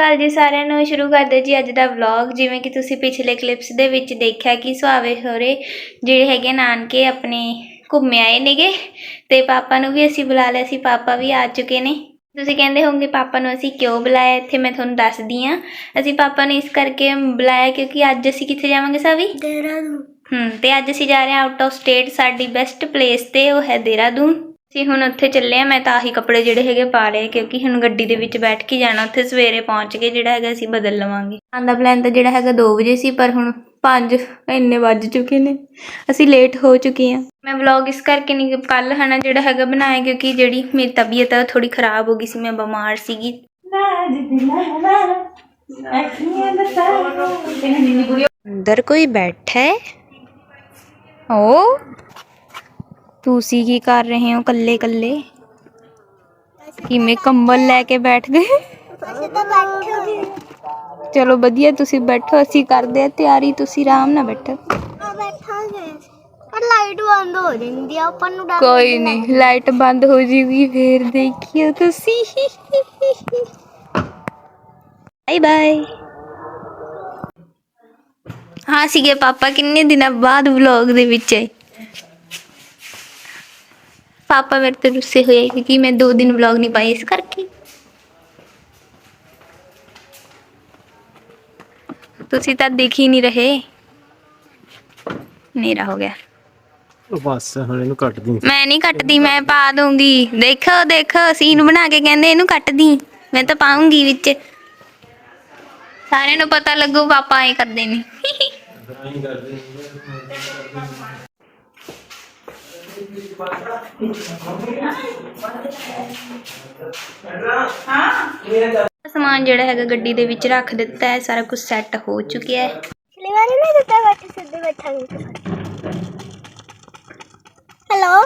ਅਕਾਲ ਜੀ ਸਾਰਿਆਂ ਨੂੰ ਸ਼ੁਰੂ ਕਰਦੇ ਜੀ ਅੱਜ ਦਾ ਵਲੌਗ ਜਿਵੇਂ ਕਿ ਤੁਸੀਂ ਪਿਛਲੇ ਕਲਿੱਪਸ ਦੇ ਵਿੱਚ ਦੇਖਿਆ ਕਿ ਸੁਹਾਵੇ ਹੋਰੇ ਜਿਹੜੇ ਹੈਗੇ ਨਾਨਕੇ ਆਪਣੇ ਘੁੰਮ ਆਏ ਨੇਗੇ ਤੇ ਪਾਪਾ ਨੂੰ ਵੀ ਅਸੀਂ ਬੁਲਾ ਲਿਆ ਸੀ ਪਾਪਾ ਵੀ ਆ ਚੁੱਕੇ ਨੇ। ਤੁਸੀਂ ਕਹਿੰਦੇ ਹੋਵੋਗੇ ਪਾਪਾ ਨੂੰ ਅਸੀਂ ਕਿਉਂ ਬੁਲਾਇਆ? ਇੱਥੇ ਮੈਂ ਤੁਹਾਨੂੰ ਦੱਸਦੀ ਆ ਅਸੀਂ ਪਾਪਾ ਨੂੰ ਇਸ ਕਰਕੇ ਬੁਲਾਇਆ ਕਿਉਂਕਿ ਅੱਜ ਅਸੀਂ ਕਿੱਥੇ ਜਾਵਾਂਗੇ ਸਾਵੀ? ਦੇਹਰਾਦੂਨ। ਹਮ ਤੇ ਅੱਜ ਅਸੀਂ ਜਾ ਰਹੇ ਹਾਂ ਆਊਟ ਆਫ ਸਟੇਟ ਸਾਡੀ ਬੈਸਟ ਪਲੇਸ ਤੇ ਉਹ ਹੈ ਦੇਹਰਾਦੂਨ। ਅਸੀਂ ਹੁਣ ਉੱਥੇ ਚੱਲੇ ਆ ਮੈਂ ਤਾਂ ਆਹੀ ਕੱਪੜੇ ਜਿਹੜੇ ਹੈਗੇ ਪਾ ਲਏ ਕਿਉਂਕਿ ਹੁਣ ਗੱਡੀ ਦੇ ਵਿੱਚ ਬੈਠ ਕੇ ਜਾਣਾ ਉੱਥੇ ਸਵੇਰੇ ਪਹੁੰਚ ਕੇ ਜਿਹੜਾ ਹੈਗਾ ਅਸੀਂ ਬਦਲ ਲਵਾਂਗੇ। ਆਉਣ ਦਾ ਪਲਾਨ ਤਾਂ ਜਿਹੜਾ ਹੈਗਾ 2 ਵਜੇ ਸੀ ਪਰ ਹੁਣ 5 ਇੰਨੇ ਵੱਜ ਚੁੱਕੇ ਨੇ। ਅਸੀਂ ਲੇਟ ਹੋ ਚੁੱਕੇ ਹਾਂ। ਮੈਂ ਵਲੌਗ ਇਸ ਕਰਕੇ ਨਹੀਂ ਕੱਲ ਹਨਾ ਜਿਹੜਾ ਹੈਗਾ ਬਣਾਇਆ ਕਿਉਂਕਿ ਜਿਹੜੀ ਮੇਰੀ ਤਬੀਅਤ ਉਹ ਥੋੜੀ ਖਰਾਬ ਹੋ ਗਈ ਸੀ ਮੈਂ ਬਿਮਾਰ ਸੀਗੀ। ਅੰਦਰ ਕੋਈ ਬੈਠਾ ਹੈ? ਓ ਤੁਸੀਂ ਕੀ ਕਰ ਰਹੇ ਹੋ ਕੱਲੇ ਕੱਲੇ ਕਿਵੇਂ ਕੰਬਲ ਲੈ ਕੇ ਬੈਠ ਗਏ ਅਸੀਂ ਤਾਂ ਬੈਠੇ ਚਲੋ ਵਧੀਆ ਤੁਸੀਂ ਬੈਠੋ ਅਸੀਂ ਕਰਦੇ ਆ ਤਿਆਰੀ ਤੁਸੀਂ ਆਰਾਮ ਨਾਲ ਬੈਠੋ ਆ ਬੈਠਾਂਗੇ ਪਰ ਲਾਈਟ ਬੰਦ ਹੋ ਜਾਂਦੀ ਆ ਆਪਾਂ ਨੂੰ ਡਰ ਕੋਈ ਨਹੀਂ ਲਾਈਟ ਬੰਦ ਹੋ ਜੂਗੀ ਫੇਰ ਦੇਖਿਓ ਤੁਸੀਂ ਬਾਏ ਬਾਏ ਹਾਂ ਸੀਗੇ ਪਾਪਾ ਕਿੰਨੇ ਦਿਨਾਂ ਬਾਅਦ ਵਲੌਗ ਦੇ ਵਿੱਚ ਆਏ ਪਾਪਾ ਮੇਰੇ ਤੋਂ ਰੁੱਸੇ ਹੋਏ ਕਿਉਂਕਿ ਮੈਂ ਦੋ ਦਿਨ ਵਲੌਗ ਨਹੀਂ ਪਾਈ ਇਸ ਕਰਕੇ। ਤੁਸੀਂ ਤਾਂ ਦੇਖ ਹੀ ਨਹੀਂ ਰਹੇ। ਹਨੇਰਾ ਹੋ ਗਿਆ। ਬਸ ਹੁਣ ਇਹਨੂੰ ਕੱਟ ਦੀ ਮੈਂ ਨਹੀਂ ਕੱਟਦੀ ਮੈਂ ਪਾ ਦੂੰਗੀ। ਦੇਖੋ ਦੇਖੋ ਸੀਨ ਬਣਾ ਕੇ ਕਹਿੰਦੇ ਇਹਨੂੰ ਕੱਟਦੀ। ਮੈਂ ਤਾਂ ਪਾਉਂਗੀ ਵਿੱਚ। ਸਾਰਿਆਂ ਨੂੰ ਪਤਾ ਲੱਗੂ ਪਾਪਾ ਐ ਕਰਦੇ ਨੇ। ਸਮਾਨ ਜਿਹੜਾ ਹੈਗਾ ਗੱਡੀ ਦੇ ਵਿੱਚ ਰੱਖ ਦਿੱਤਾ ਹੈ ਸਾਰਾ ਕੁਝ ਸੈੱਟ ਹੋ ਚੁੱਕਿਆ ਹੈ। ਪਿਛਲੀ ਵਾਰੀ ਨਾ ਦਿੱਤਾ ਬੈਠੇ ਸਿੱਧੇ ਬੈਠਾਂਗੇ। ਹੈਲੋ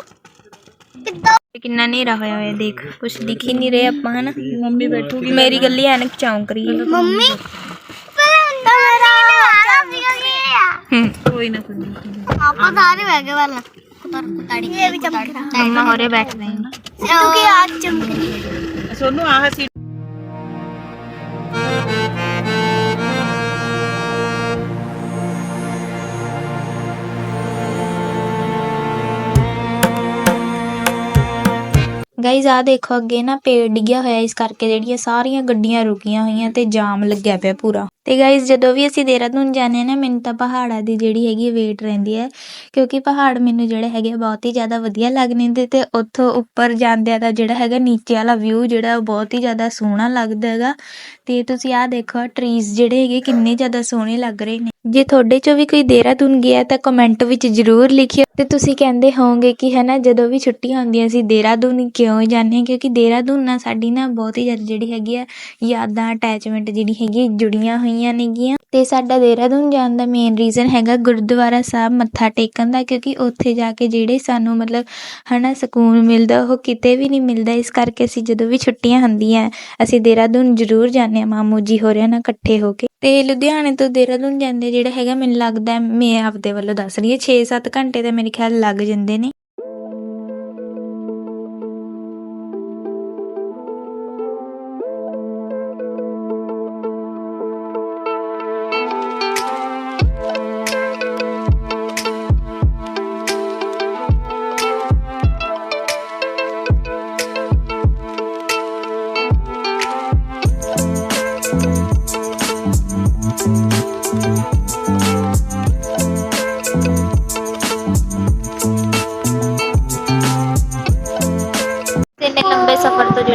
ਕਿੱਦਾਂ? ਤੇ ਕਿੰਨਾ ਹਨੇਰਾ ਹੋਇਆ ਹੋਇਆ ਦੇਖ ਕੁਝ ਦਿਖ ਹੀ ਨਹੀਂ ਰਿਹਾ ਆਪਾਂ ਹਨਾ? ਮੰਮੀ ਬੈਠੂਗੀ ਮੇਰੀ ਗੱਲੀ ਐਨਕ ਚੌਂਕ ਰਹੀ ਹੈ। ਮੰਮੀ ਪਰ ਅੰਦਰ ਮੇਰਾ ਹੂੰ ਕੋਈ ਨਾ ਕੋਈ ਆਪਾਂ ਸਾਰੇ ਬਹਿ ਗਏ ਵਾਲਾ ਕੁਤਰ ਕੁਤਾੜੀ ਇਹ ਵੀ ਚਮਕ ਰਹਾ। ਮੰਮਾ ਹੋਰੇ ਬੈਠ ਰਹੇ ਨੇ ਸਿੱਧੂ ਕੀ ਆਜ ਚਮਕ ਰਹੀ ਹੈ ਸੋਨੂੰ ਆਹ ਸੀ ਗਾਈਜ਼ ਆ ਦੇਖੋ ਅੱਗੇ ਨਾ ਪੇੜ ਡਿੱਗਿਆ ਹੋਇਆ ਇਸ ਕਰਕੇ ਜਿਹੜੀਆਂ ਸਾਰੀਆਂ ਗੱਡੀਆਂ ਰੁਕੀਆਂ ਹੋਈਆਂ ਤੇ ਜਾਮ ਲੱਗਿਆ ਪਿਆ ਪੂਰਾ। ਤੇ ਗਾਈਜ਼ ਜਦੋਂ ਵੀ ਅਸੀਂ ਦੇਹਰਾਦੂਨ ਜਾਂਦੇ ਹਾਂ ਨਾ, ਮੈਨੂੰ ਤਾਂ ਪਹਾੜਾਂ ਦੀ ਜਿਹੜੀ ਹੈਗੀ ਵੇਟ ਰਹਿੰਦੀ ਹੈ, ਕਿਉਂਕਿ ਪਹਾੜ ਮੈਨੂੰ ਜਿਹੜੇ ਹੈਗੇ ਆ ਬਹੁਤ ਹੀ ਜ਼ਿਆਦਾ ਵਧੀਆ ਲੱਗਦੇ ਨੇ ਤੇ ਉੱਥੋਂ ਉੱਪਰ ਜਾਂਦਿਆਂ ਦਾ ਜਿਹੜਾ ਹੈਗਾ ਨੀਚੇ ਵਾਲਾ ਵਿਊ ਜਿਹੜਾ ਉਹ ਬਹੁਤ ਹੀ ਜ਼ਿਆਦਾ ਸੋਹਣਾ ਲੱਗਦਾ ਹੈਗਾ। ਤੇ ਤੁਸੀਂ ਆਹ ਦੇਖੋ ਟਰੀਜ਼ ਜਿਹੜੇ ਹੈਗੇ ਕਿੰਨੇ ਜ਼ਿਆਦਾ ਸੋਹਣੇ ਲੱਗ ਰਹੇ ਨੇ। ਜੇ ਤੁਹਾਡੇ ਚੋਂ ਵੀ ਕੋਈ ਦੇਹਰਾਦੂਨ ਗਿਆ ਤਾਂ ਕਮੈਂਟ ਵਿੱਚ ਜ਼ਰੂਰ ਲਿਖਿਓ। ਤੇ ਤੁਸੀਂ ਕਹਿੰਦੇ ਹੋਵੋਗੇ ਕਿ ਹਨਾ, ਜਦੋਂ ਵੀ ਛੁੱਟੀਆਂ ਹੁੰਦੀਆਂ ਸੀ, ਦੇਹਰਾਦੂਨ ਕਿਉਂ ਜਾਂਦੇ ਹਾਂ? ਕਿਉਂਕਿ ਦੇਹਰਾਦੂਨ ਨਾਲ ਸਾਡੀ ਨਾ ਬਹੁਤ ਹੀ ਜ਼ਿਆਦਾ ਜਿਹੜੀ ਹੈਗੀ ਆ, ਯਾਦਾਂ ਅਟੈਚਮੈਂਟ ਜਿਹੜੀ ਹੈਗੀ ਜੁੜੀਆਂ ਹੋਈਆਂ ਨੇਗੀਆਂ। ਤੇ ਸਾਡਾ ਦੇਹਰਾਦੂਨ ਜਾਣ ਦਾ ਮੇਨ ਰੀਜ਼ਨ ਹੈਗਾ ਗੁਰਦੁਆਰਾ ਸਾਹਿਬ ਮੱਥਾ ਟੇਕਣ ਦਾ, ਕਿਉਂਕਿ ਉੱਥੇ ਜਾ ਕੇ ਜਿਹੜੇ ਸਾਨੂੰ ਮਤਲਬ ਹਨਾ, ਸਕੂਨ ਮਿਲਦਾ, ਉਹ ਕਿਤੇ ਵੀ ਨਹੀਂ ਮਿਲਦਾ। ਇਸ ਕਰਕੇ ਅਸੀਂ ਜਦੋਂ ਵੀ ਛੁੱਟੀਆਂ ਹੁੰਦੀਆਂ, ਅਸੀਂ ਦੇਹਰਾਦੂਨ ਜ਼ਰੂਰ ਜਾਂਦੇ ਹਾਂ। ਮਾਮੂ ਜੀ ਹੋਰਿਆਂ ਨਾਲ ਇਕੱਠੇ ਹੋ ਕੇ। ਅਤੇ ਲੁਧਿਆਣੇ ਤੋਂ ਦੇਹਰਾਦੂਨ ਜਾਂਦੇ ਜਿਹੜਾ ਹੈਗਾ ਮੈਨੂੰ ਲੱਗਦਾ ਮੈਂ ਆਪਦੇ ਵੱਲੋਂ ਦੱਸ ਰਹੀ ਹਾਂ 6-7 ਘੰਟੇ ਤਾਂ ਮੇਰੇ ਖਿਆਲ ਲੱਗ ਜਾਂਦੇ ਨੇ।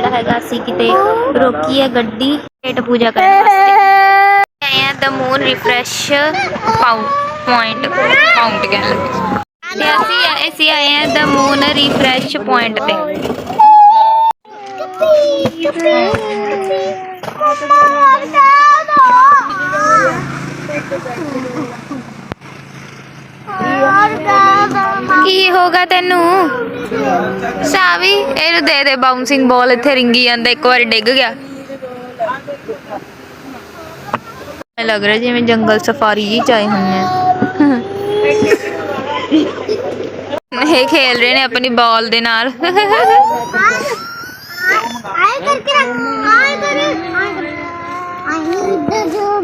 ਜਿਹੜਾ ਹੈਗਾ ਅਸੀਂ ਕਿਤੇ, ਰੋਕੀ ਹੈ ਗੱਡੀ ਪੇਟ ਪੂਜਾ ਕਰਨ ਵਾਸਤੇ। ਆਏ ਆ ਮੂਨ ਰਿਫਰੈਸ਼ ਪੁਆਇੰਟ ਪਾਉਂਟ ਕਹਿਣ ਲੱਗੇ। ਤੇ ਅਸੀਂ ਅਸੀਂ ਆਏ ਆ ਦਾ ਮੂਨ ਰਿਫਰੈਸ਼ ਪੁਆਇੰਟ ਤੇ। ਕੀ ਹੋਗਾ ਤੈਨੂੰ? ਸਾਵੀ ਇਹਨੂੰ ਦੇ ਦੇ ਬਾਉਂਸਿੰਗ ਬਾਲ ਇੱਥੇ ਰਿੰਗੀ ਜਾਂਦਾ ਇੱਕ ਵਾਰੀ ਡਿੱਗ ਗਿਆ ਲੱਗ ਰਿਹਾ ਜਿਵੇਂ ਜੰਗਲ ਸਫਾਰੀ ਜੀ ਚਾਏ ਹੁੰਨੇ ਆ ਇਹ ਖੇਲ ਰਹੇ ਨੇ ਆਪਣੀ ਬਾਲ ਦੇ ਨਾਲ ਆਏ ਕਰਕੇ ਰੱਖ ਆਏ ਕਰ ਆਏ ਕਰ ਆਏ ਇੱਧਰ ਜੋੜ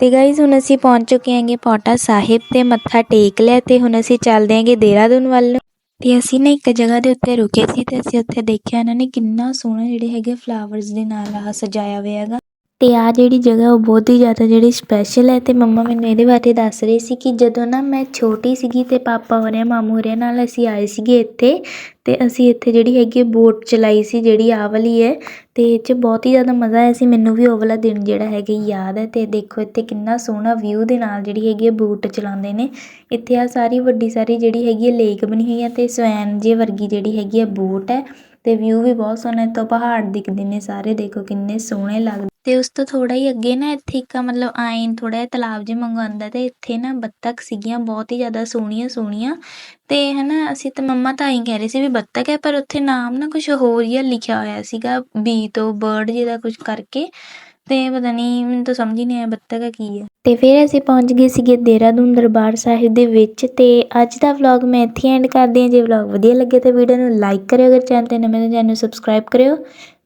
ਤੇ ਗਾਇਜ਼ ਹੁਣ ਅਸੀਂ ਪਹੁੰਚ ਚੁੱਕੇ ਹਾਂਗੇ ਪੌਟਾ ਸਾਹਿਬ ਤੇ ਮੱਥਾ ਟੇਕ ਲਿਆ ਤੇ ਹੁਣ ਅਸੀਂ ਚੱਲਦੇ ਹਾਂਗੇ ਦੇਹਰਾਦੂਨ ਵੱਲ। ਤੇ ਅਸੀਂ ਨਾ ਇੱਕ ਜਗ੍ਹਾ ਦੇ ਉੱਤੇ ਰੁਕੇ ਸੀ ਤੇ ਅਸੀਂ ਉੱਥੇ ਦੇਖਿਆ ਇਹਨਾਂ ਨੇ ਕਿੰਨਾ ਸੋਹਣਾ ਜਿਹੜੇ ਹੈਗੇ ਫਲਾਵਰਸ ਦੇ ਨਾਲ ਆਹ ਸਜਾਇਆ ਹੋਇਆ ਹੈਗਾ। ਅਤੇ ਆਹ ਜਿਹੜੀ ਜਗ੍ਹਾ ਉਹ ਬਹੁਤ ਹੀ ਜ਼ਿਆਦਾ ਜਿਹੜੀ ਸਪੈਸ਼ਲ ਹੈ ਅਤੇ ਮੰਮਾ ਮੈਨੂੰ ਇਹਦੇ ਬਾਰੇ ਦੱਸ ਰਹੇ ਸੀ ਕਿ ਜਦੋਂ ਨਾ ਮੈਂ ਛੋਟੀ ਸੀਗੀ ਅਤੇ ਪਾਪਾ ਹੋਰਿਆਂ ਮਾਮੂ ਹੋਰਿਆਂ ਨਾਲ ਅਸੀਂ ਆਏ ਸੀਗੇ ਇੱਥੇ ਅਤੇ ਅਸੀਂ ਇੱਥੇ ਜਿਹੜੀ ਹੈਗੀ ਬੋਟ ਚਲਾਈ ਸੀ, ਜਿਹੜੀ ਆਹ ਵਾਲੀ ਹੈ ਅਤੇ ਇਹ 'ਚ ਬਹੁਤ ਹੀ ਜ਼ਿਆਦਾ ਮਜ਼ਾ ਆਇਆ ਸੀ। ਮੈਨੂੰ ਵੀ ਉਹ ਵਾਲਾ ਦਿਨ ਜਿਹੜਾ ਹੈਗਾ ਯਾਦ ਹੈ ਅਤੇ ਦੇਖੋ ਇੱਥੇ ਕਿੰਨਾ ਸੋਹਣਾ ਵਿਊ ਦੇ ਨਾਲ ਜਿਹੜੀ ਹੈਗੀ ਹੈ ਬੋਟ ਚਲਾਉਂਦੇ ਨੇ। ਇੱਥੇ ਆਹ ਸਾਰੀ ਵੱਡੀ ਸਾਰੀ ਜਿਹੜੀ ਹੈਗੀ ਹੈ ਲੇਕ ਬਣੀ ਹੋਈ ਹੈ ਅਤੇ ਸਵੈਨ ਜੇ ਵਰਗੀ ਜਿਹੜੀ ਹੈਗੀ ਹੈ ਬੋਟ ਹੈ ਅਤੇ ਵਿਊ ਵੀ ਬਹੁਤ ਸੋਹਣਾ ਇੱਥੋਂ ਪਹਾੜ ਦਿਖਦੇ ਨੇ ਸਾਰੇ, ਦੇਖੋ ਕਿੰਨੇ ਸੋਹਣੇ ਲੱਗਦੇ ਤੇ ਉਸ ਤੋਂ ਥੋੜਾ ਹੀ ਅੱਗੇ ਨਾ ਇੱਥੇ ਇੱਕ ਮਤਲਬ ਆਇਨ ਥੋੜਾ ਜਿਹਾ ਤਲਾਬ ਜਿਹਾ ਮੰਗਵਾਉਂਦਾ ਤੇ ਇੱਥੇ ਨਾ ਬੱਤਖ ਸੀਗੀਆਂ, ਬਹੁਤ ਹੀ ਜ਼ਿਆਦਾ ਸੋਹਣੀਆਂ ਸੋਹਣੀਆਂ। ਤੇ ਹਨਾ ਅਸੀਂ ਤਾਂ ਮੰਮਾ ਤਾਂ ਐਂ ਕਹਿ ਰਹੇ ਸੀ ਵੀ ਬੱਤਖ ਹੈ, ਪਰ ਉੱਥੇ ਨਾਮ ਨਾ ਕੁਝ ਹੋਰ ਜਿਹਾ ਲਿਖਿਆ ਹੋਇਆ ਸੀਗਾ, ਬੀ ਤੋਂ ਬਰਡ ਜਿਹਦਾ ਕੁਝ ਕਰਕੇ। ਤੇ ਪਤਾ ਨਹੀਂ ਮੈਨੂੰ ਤਾਂ ਸਮਝ ਹੀ ਨਹੀਂ ਆਇਆ ਬੱਤਖ ਕੀ ਹੈ ਤੇ ਫਿਰ ਅਸੀਂ ਪਹੁੰਚ ਗਏ ਸੀਗੇ ਦੇਹਰਾਦੂਨ ਦਰਬਾਰ ਸਾਹਿਬ ਦੇ ਵਿੱਚ ਤੇ ਅੱਜ ਦਾ ਵਲੌਗ ਮੈਂ ਇੱਥੇ ਐਂਡ ਕਰਦੀ ਹਾਂ। ਜੇ ਵਲੌਗ ਵਧੀਆ ਲੱਗੇ ਤਾਂ ਵੀਡੀਓ ਨੂੰ ਲਾਈਕ ਕਰਿਓ, ਅਗਰ ਚੈਨਲ ਤੇ ਨਵੇਂ ਤਾਂ ਚੈਨਲ ਨੂੰ ਸਬਸਕ੍ਰਾਈਬ ਕਰਿਓ।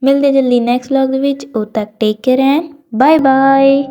ਮਿਲਦੇ ਜਲਦੀ ਨੈਕਸਟ ਵਲੌਗ ਦੇ ਵਿੱਚ, ਉਦੋਂ ਤੱਕ take care and bye bye